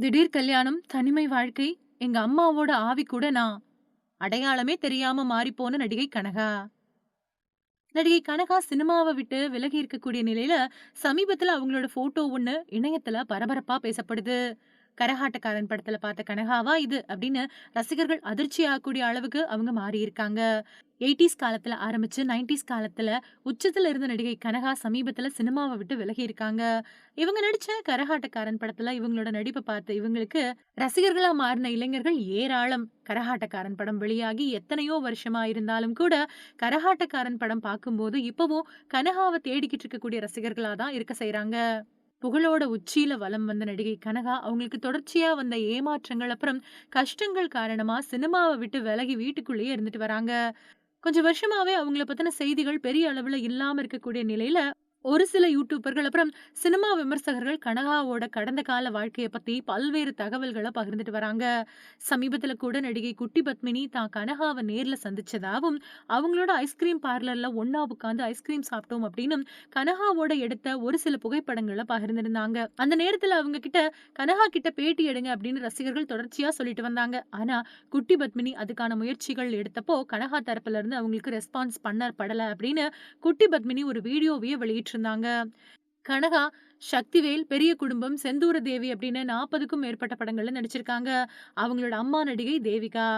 திடீர் கல்யாணம், தனிமை வாழ்க்கை, எங்க அம்மாவோட ஆவி கூட நான். அடையாளமே தெரியாம மாறிப்போன நடிகை கனகா. நடிகை கனகா சினிமாவ விட்டு விலகி இருக்கக்கூடிய நிலையில, சமீபத்துல அவங்களோட ஃபோட்டோ ஒண்ணு இணையத்துல பரபரப்பா பேசப்படுது. கரகாட்டக்காரன் படத்துல பார்த்த கனகாவா இது? அப்படின்னு ரசிகர்கள் அதிர்ச்சி ஆகக்கூடிய அளவுக்கு அவங்க மாறியிருக்காங்க. 80ஸ் காலத்துல ஆரம்பிச்சு 90ஸ் காலத்துல உச்சத்துல இருந்த நடிகை கனகா சமீபத்துல சினிமாவை விட்டு விலகி இருக்காங்க. இவங்க நடிச்ச கரகாட்டக்காரன் படத்துல இவங்களோட நடிப்பை பார்த்த இவங்களுக்கு ரசிகர்களா மாறின இளைஞர்கள் ஏராளம். கரகாட்டக்காரன் படம் வெளியாகி எத்தனையோ வருஷமா இருந்தாலும் கூட, கரகாட்டக்காரன் படம் பார்க்கும்போது இப்பவும் கனகாவை தேடிக்கிட்டு இருக்கக்கூடிய ரசிகர்களா தான் இருக்க செய்யறாங்க புகழோட உச்சியில வலம் வந்த நடிகை கனகா, அவங்களுக்கு தொடர்ச்சியா வந்த ஏமாற்றங்கள், அப்புறம் கஷ்டங்கள் காரணமா சினிமாவ விட்டு விலகி வீட்டுக்குள்ளேயே இருந்துட்டு வராங்க. கொஞ்சம் வருஷமாவே அவங்கள பத்தின செய்திகள் பெரிய அளவுல இல்லாம இருக்கக்கூடிய நிலையில, ஒரு சில யூடியூபர்கள் அப்புறம் சினிமா விமர்சகர்கள் கனகாவோட கடந்த கால வாழ்க்கையை பத்தி பல்வேறு தகவல்களை பகிர்ந்துட்டு வராங்க. சமீபத்துல கூட நடிகை குட்டி பத்மினி தான் கனகாவை நேர்ல சந்திச்சதாவும், அவங்களோட ஐஸ்கிரீம் பார்லர்ல ஒன்றா உட்காந்து ஐஸ்கிரீம் சாப்பிட்டோம் அப்படின்னும் கனகாவோட எடுத்த ஒரு சில புகைப்படங்களை பகிர்ந்திருந்தாங்க. அந்த நேரத்துல அவங்க கிட்ட கனகா கிட்ட பேட்டி எடுங்க அப்படின்னு ரசிகர்கள் தொடர்ச்சியா சொல்லிட்டு வந்தாங்க. ஆனா, குட்டி பத்மினி அதுக்கான முயற்சிகள் எடுத்தப்போ, கனகா தரப்புல இருந்து அவங்களுக்கு ரெஸ்பான்ஸ் பண்ண படல அப்படின்னு குட்டி பத்மினி ஒரு வீடியோவையே வெளியிட்டு இருந்தாங்க கனகா, சக்திவேல், பெரிய குடும்பம், செந்தூர தேவி அப்படின்னு 40க்கும் மேற்பட்ட படங்கள்ல நடிச்சிருக்காங்க. அவங்களோட அம்மா நடிகை தேவிகா.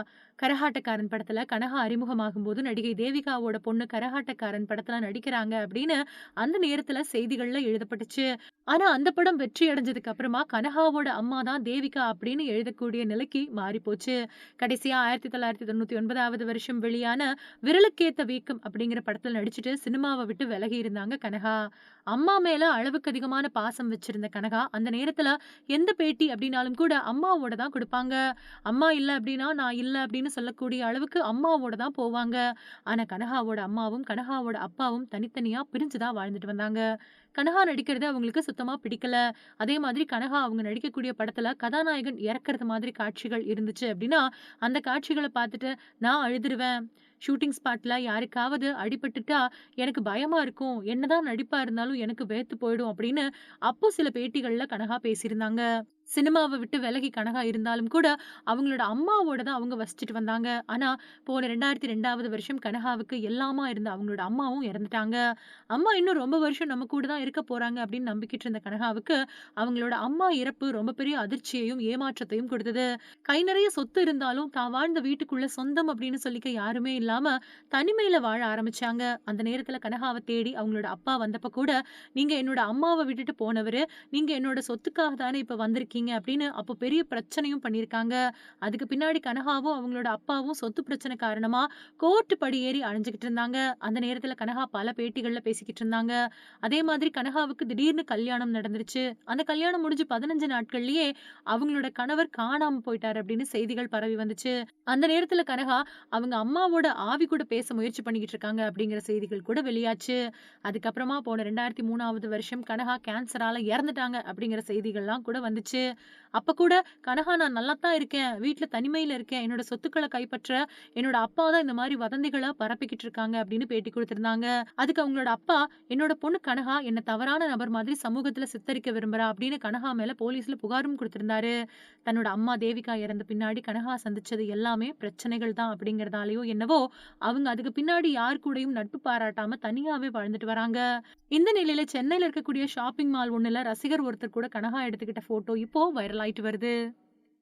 கரகாட்டக்காரன் படத்துல கனகா அறிமுகமாகும்போது, நடிகை தேவிகாவோட பொண்ணு கரகாட்டக்காரன் படத்துல நடிக்கிறாங்க அப்படின்னு அந்த நேரத்துல செய்திகள்ல எழுதப்பட்டுச்சு. ஆனா, அந்த படம் வெற்றி அடைஞ்சதுக்கு அப்புறமா கனகாவோட அம்மா தான் தேவிகா அப்படின்னு எழுதக்கூடிய நிலைக்கு மாறி போச்சு கடைசியா 1999வது வருஷம் வெளியான விரலுக்கேத்த வீக்கம் அப்படிங்கிற படத்துல நடிச்சுட்டு சினிமாவை விட்டு விலகி இருந்தாங்க கனகா. அம்மா மேல அளவுக்கு அதிகமான பாசம் வச்சிருந்த கனகா, அந்த நேரத்துல எந்த பேட்டி அப்படின்னாலும் கூட அம்மாவோட தான் குடுப்பாங்க. அம்மா இல்ல அப்படின்னா, நான் இல்ல அப்படின்னு சொல்லக்கூடிய அளவுக்கு அம்மாவோட தான் போவாங்க. ஆனால் கனகாவோட அம்மாவும், கனகாவோட அப்பாவும் தனித்தனியா பிரிஞ்சு தான் வாழ்ந்துட்டு வந்தாங்க. கனகா நடிக்கிறது அவங்களுக்கு சுத்தமா பிடிக்கல. அதே மாதிரி கனகா அவங்க நடிக்கக்கூடிய படத்துல கதாநாயகன் இறக்கறது மாதிரி காட்சிகள் இருந்துச்சு அப்படின்னா, அந்த காட்சிகளை பார்த்துட்டு நான் அழுதுருவேன். ஷூட்டிங் ஸ்பாட்ல யாருக்காவது அடிபட்டுட்டா எனக்கு பயமா இருக்கும். என்னதான் நடிப்பா இருந்தாலும் எனக்கு வேர்த்து போயிடும் அப்படின்னு அப்போ சில பேட்டிகள்ல கனகா பேசியிருந்தாங்க. சினிமாவை விட்டு விலகி கனகா இருந்தாலும் கூட, அவங்களோட அம்மாவோட தான் அவங்க வசிச்சுட்டு வந்தாங்க. ஆனா, போன 2002வது வருஷம் கனகாவுக்கு எல்லாமா இருந்த அவங்களோட அம்மாவும் இறந்துட்டாங்க. அம்மா இன்னும் ரொம்ப வருஷம் நம்ம கூட தான் இருக்க போறாங்க அப்படின்னு நம்பிக்கிட்டு இருந்த கனகாவுக்கு, அவங்களோட அம்மா இறப்பு ரொம்ப பெரிய அதிர்ச்சியையும், ஏமாற்றத்தையும் கொடுத்தது. கை நிறைய சொத்து இருந்தாலும், தான் வாழ்ந்த வீட்டுக்குள்ள சொந்தம் அப்படின்னு சொல்லிக்க யாருமே இல்லாம தனிமையில வாழ ஆரம்பிச்சாங்க. அந்த நேரத்துல கனகாவ தேடி அவங்களோட அப்பா வந்தப்ப கூட, "நீங்க என்னோட அம்மாவை விட்டுட்டு போனவரு. நீங்க என்னோட சொத்துக்காக தானே இப்ப வந்திருக்கீங்க" அப்படின்னு அப்போ பெரிய பிரச்சனையும் பண்ணியிருக்காங்க. அதுக்கு பின்னாடி கனகாவும், அவங்களோட அப்பாவும் சொத்து பிரச்சனை காரணமா கோர்ட் படி ஏறி அலைஞ்சுகிட்டு இருந்தாங்க. அந்த நேரத்துல கனகா பல பேட்டிகள்ல பேசிக்கிட்டு இருந்தாங்க. அதே மாதிரி கனகாவுக்கு திடீர்னு கல்யாணம் நடந்துருச்சு. அந்த கல்யாணம் முடிஞ்சு 15 நாட்கள்லயே அவங்களோட கணவர் காணாம போயிட்டாரு அப்படின்னு செய்திகள் பரவி வந்துச்சு. அந்த நேரத்துல கனகா, அவங்க அம்மாவோட ஆவி கூட பேச முயற்சி பண்ணிக்கிட்டு இருக்காங்க அப்படிங்கிற செய்திகள் கூட வெளியாச்சு. அதுக்கப்புறமா போன 2003வது வருஷம் கனகா கேன்சரால இறந்துட்டாங்க அப்படிங்கிற செய்திகள்லாம் கூட வந்துச்சு. அப்ப கூட கனகா நான் நல்லா தான் இருக்கேன். வீட்டுல தனிமையில இருக்கேன். என்னோட சொத்துக்களை கைப்பற்ற என்னோட அப்பா தான் இந்த மாதிரி வதந்திகளை பரப்பிக்கிட்டு இருக்காங்க அப்படின்னு பேட்டி கொடுத்திருந்தாங்க அதுக்கு அவங்களோட அப்பா, "என்னோட பொண்ணு கனகா என்ன தவறான நபர் மாதிரி சமூகத்துல சித்தரிக்க விரும்புறா" அப்படின்னு கனகா மேல போலீஸ்ல புகாரும் கொடுத்திருந்தாரு தன்னோட அம்மா தேவிகா இறந்த பின்னாடி கனகா சந்திச்சது எல்லாமே பிரச்சனைகள் தான் அப்படிங்கிறதாலயோ என்னவோ, அவங்க அதுக்கு பின்னாடி யார் கூடயும் நட்பு பாராட்டாம தனியாவே வாழ்ந்துட்டு வராங்க. இந்த நிலையில சென்னையில இருக்கக்கூடிய ஷாப்பிங் மால் ஒண்ணுல ரசிகர் ஒருத்தர் கூட கனகா எடுத்துக்கிட்ட போட்டோ இப்போ வைரல் ஆயிட்டு வருது.